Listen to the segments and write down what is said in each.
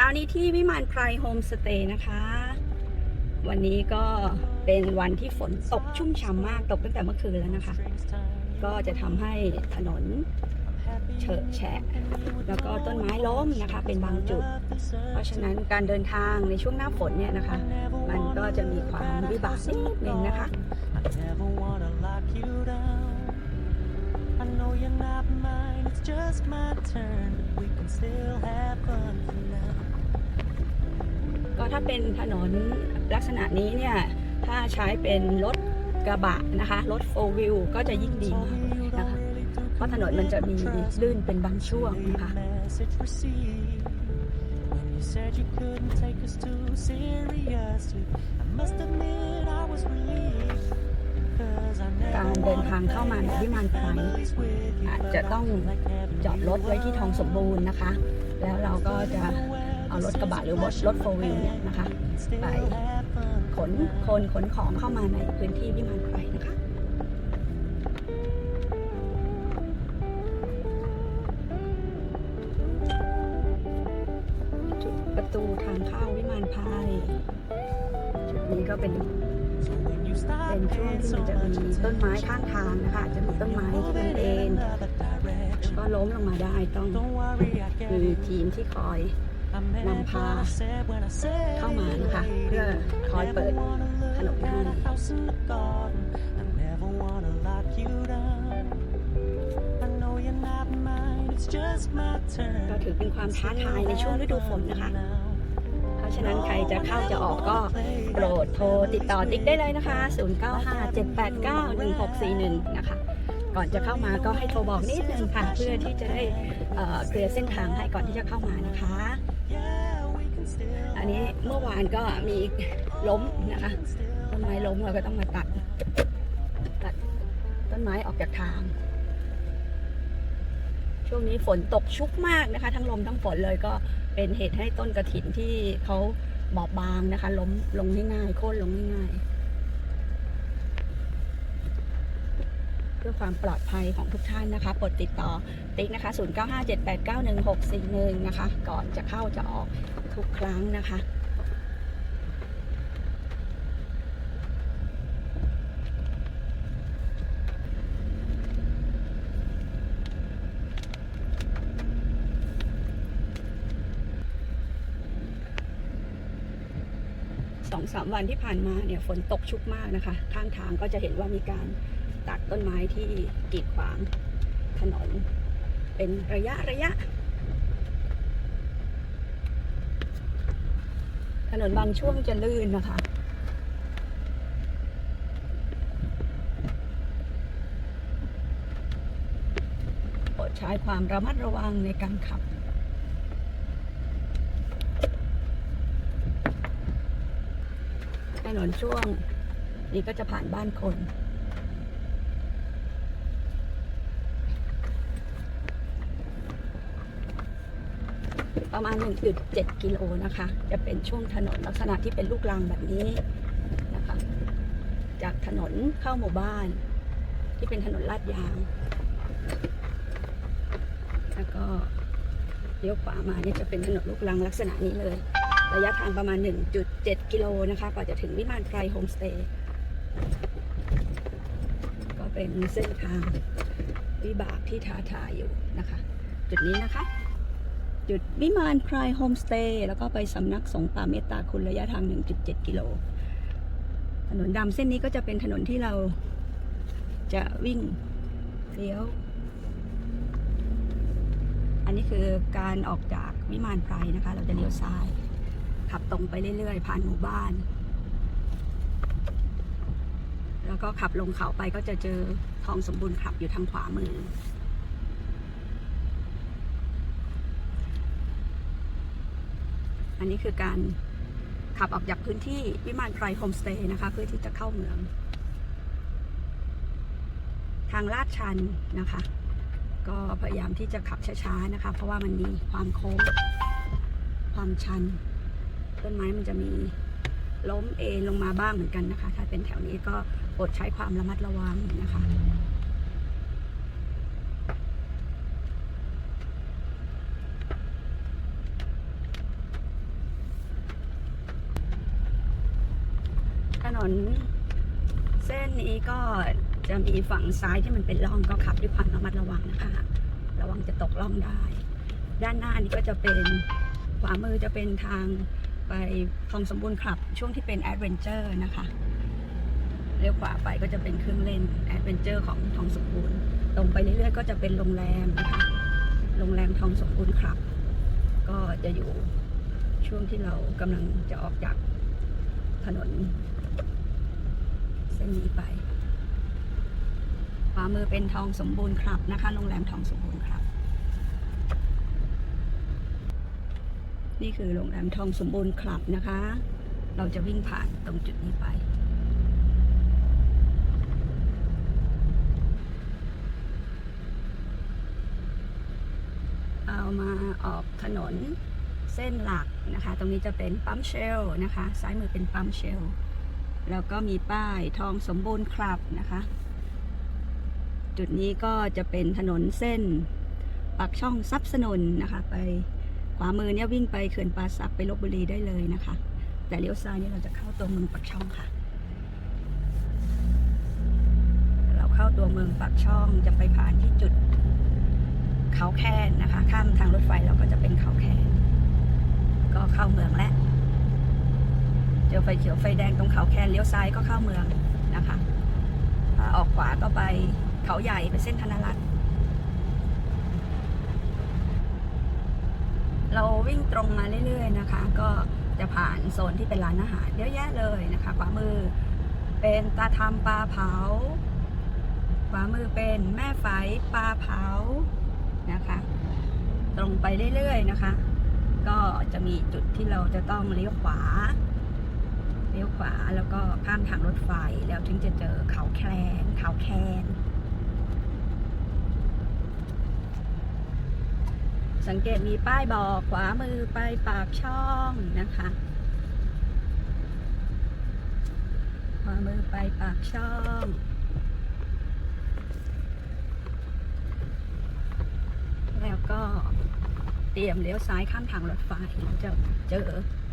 ช้านี้ที่วิมานไพรโฮมสเตย์นะคะ วันนี้ก็เป็นวันที่ฝนตกชุ่มฉ่ำมากตกตั้งแต่เมื่อคืนแล้วนะคะ ก็จะทำให้ถนนเฉอะแฉะ แล้วก็ต้นไม้ล้มนะคะ เป็นบางจุด เพราะฉะนั้นการเดินทางในช่วงหน้าฝนเนี่ยนะคะ มันก็จะมีความวิบากนิดนึงนะคะ I know you're not mine, it's just my turn. We can still have fun ถ้าเป็นถนนลักษณะนี้เนี่ย ถ้าใช้เป็นรถกระบะนะคะ รถโฟวิลก็จะยิ่งดีนะคะ เพราะถนนมันจะมีลื่นเป็นบางช่วงนะคะการเดินทางเข้ามาในวิมานไพรอาจจะต้องจอดรถไว้ที่ทองสมบูรณ์นะคะ แล้วเราก็จะ เอารถกระบะหรือรถรถโฟวิลเนี่ยนะคะ ไปขนคนขนของเข้ามาในพื้นที่วิมานไพรนะคะจุดประตูทางเข้าวิมานไพรจุดนี้ก็เป็นเป็นช่วงที่จะมีต้นไม้ข้างทางนะคะจะมีต้นไม้ที่มันเอ็นก็ล้มลงมาได้ต้องมีทีมที่คอย นำพาเข้ามานะคะเพื่อคอยเปิด wanna ถนนให้ก็ถือเป็นความท้าทายในช่วงฤดูฝนนะคะ เพราะฉะนั้นใครจะเข้าจะออกก็โปรดโทรติดต่อติ๊กได้เลยนะคะ 0957891641 นะคะ ก่อนจะเข้ามาก็ให้โทรบอกนิดนึงค่ะ เพื่อที่จะได้เคลียร์เส้นทางให้ก่อนที่จะเข้ามานะคะ อันนี้เมื่อวานก็มีล้มนะคะต้นไม้ล้มเราก็ต้องมาตัด ตัดต้นไม้ออกจากทาง ช่วงนี้ฝนตกชุกมากนะคะ ทั้งลมทั้งฝนเลยก็เป็นเหตุให้ต้นกระถินที่เขาบอบบางนะคะ ล้มลงง่ายๆโค่นลงง่ายๆเพื่อความปลอดภัยของทุกท่านนะคะโปรดติดต่อติ๊กนะคะ0957891641นะคะ ก่อนจะเข้าจะออกทุกครั้งนะคะสองสามวันที่ผ่านมาเนี่ยฝนตกชุกมากนะคะ ข้างทางก็จะเห็นว่ามีการ ตัดต้นไม้ที่กีดขวางถนน เป็นระยะระยะ ถนนบางช่วงจะลื่นนะคะ โปรดใช้ความระมัดระวังในการขับถนนช่วง นี้ก็จะผ่านบ้านคน ประมาณ 1.7 กิโลนะคะ จะเป็นช่วงถนนลักษณะที่เป็นลูกรังแบบนี้นะคะ จากถนนเข้าหมู่บ้าน ที่เป็นถนนลาดยาง แล้วก็เลี้ยวขวามาเนี่ยจะเป็นถนนลูกรังลักษณะนี้เลย ระยะทางประมาณ 1.7 กิโลนะคะกว่าจะถึงวิมานไพรโฮมสเตย์ก็เป็นเส้นทางวิบากที่ท้าทายอยู่นะคะ จุดนี้นะคะ จุดวิมานไพรโฮมสเตย์แล้วก็ไปสำนักสงฆ์ป่าเมตตาคุณระยะทาง 1.7 กิโล ถนนดำเส้นนี้ก็จะเป็นถนนที่เราจะวิ่งเลี้ยว อันนี้คือการออกจากวิมานไพรนะคะ เราจะเลี้ยวซ้าย ขับตรงไปเรื่อยๆ ผ่านหมู่บ้าน แล้วก็ขับลงเขาไปก็จะเจอทองสมบูรณ์ขับอยู่ทางขวามือ อันนี้คือการขับออกจากพื้นที่วิมานไพรโฮมสเตย์นะคะ เพื่อที่จะเข้าเมือง ทางลาดชันนะคะ ก็พยายามที่จะขับช้าๆนะคะ เพราะว่ามันมีความโค้ง ความชัน ต้นไม้มันจะมีล้มเอนลงมาบ้างเหมือนกันนะคะ ถ้าเป็นแถวนี้ก็โปรดใช้ความระมัดระวังนะคะ นนเส้นนี้ก็จะมีฝั่งซ้ายที่มันเป็นร่องก็ขับด้วยความระมัดระวังนะคะ ระวังจะตกร่องได้ ด้านหน้านี้ก็จะเป็นขวามือจะเป็นทางไปคลองสมบูรณ์ขับช่วงที่เป็นแอดเวนเจอร์นะคะเลี้ยวขวาไปก็จะเป็นเครื่องเล่นแอดเวนเจอร์ของทองสมบูรณ์ ตรงไปเรื่อยๆ ก็จะเป็นโรงแรมนะคะโรงแรมทองสมบูรณ์ครับ ก็จะอยู่ช่วงที่เรากำลังจะออกจากถนน นนี้ไปขวามือเป็นทองสมบูรณ์ครับนะคะโรงแรมทองสมบูรณ์ครับ นี่คือโรงแรมทองสมบูรณ์คลับนะคะ เราจะวิ่งผ่านตรงจุดนี้ไปเอามาออกถนนเส้นหลักนะคะ ตรงนี้จะเป็นปั๊มเชลนะคะ ซ้ายมือเป็นปั๊มเชล แล้วก็มีป้ายทองสมบูรณ์ครับนะคะ จุดนี้ก็จะเป็นถนนเส้นปากช่องซับสนุนนะคะ ไปขวามือเนี่ยวิ่งไปเขื่อนป่าสักไปลบบุรีได้เลยนะคะ แต่เลี้ยวซ้ายนี่เราจะเข้าตัวเมืองปากช่องค่ะ เราเข้าตัวเมืองปากช่องจะไปผ่านที่จุดเขาแคนนะคะ ข้ามทางรถไฟเราก็จะเป็นเขาแคนก็เข้าเมืองแล้ว เจอไฟเขียวไฟแดงตรงเขาแคนเลี้ยวซ้ายก็เข้าเมืองนะคะออกขวาก็ไปเขาใหญ่ไปเส้นธนรัตน์เราวิ่งตรงมาเรื่อยๆนะคะ ก็จะผ่านโซนที่เป็นร้านอาหารเยอะแยะเลยนะคะขวามือเป็นตาทำปลาเผาขวามือเป็นแม่ไฝปลาเผานะคะ ตรงไปเรื่อยๆนะคะ ก็จะมีจุดที่เราจะต้องเลี้ยวขวา เลี้ยวขวาแล้วก็ข้ามทางรถไฟแล้วถึงจะเจอเขาแคลนเขาแคนสังเกตมีป้ายบอกขวามือไปปากช่องนะคะ ขวามือไปปากช่องแล้วก็เตรียมเลี้ยวซ้ายข้ามทางรถไฟจะเจอ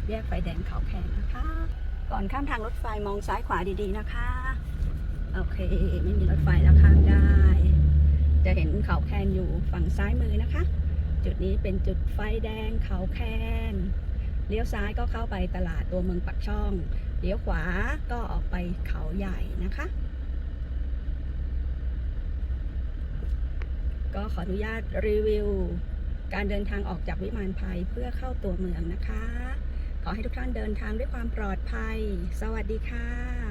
แยกไฟแดงเขาแคนนะคะ ก่อนข้ามทางรถไฟมองซ้ายขวาดีๆนะคะ โอเค ไม่มีรถไฟแล้วข้ามได้ จะเห็นเขาแคนอยู่ฝั่งซ้ายมือนะคะ จุดนี้เป็นจุดไฟแดงเขาแคนเลี้ยวซ้ายก็เข้าไปตลาดตัวเมืองปักช่อง เลี้ยวขวาก็ออกไปเขาใหญ่นะคะ ก็ขออนุญาตรีวิว การเดินทางออกจากวิมานภัยเพื่อเข้าตัวเมืองนะคะ ขอให้ทุกท่านเดินทางด้วยความปลอดภัย สวัสดีค่ะ